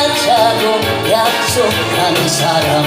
약자도 약속한 사람.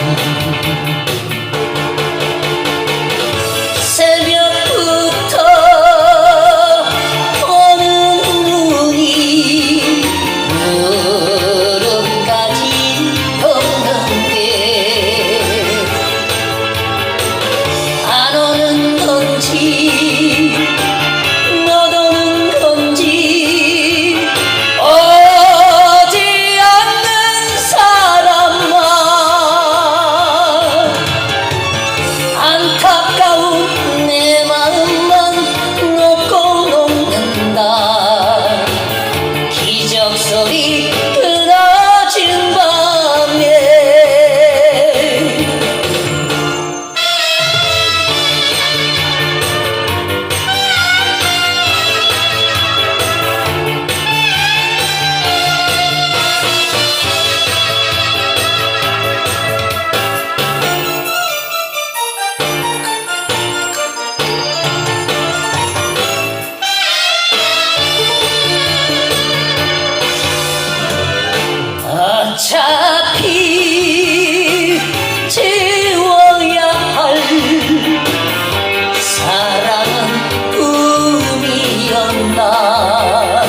나.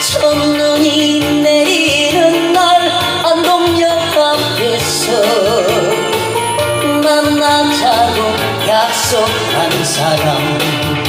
첫눈이 내리는 날 안동역 앞에서 만나자고 약속한 사람.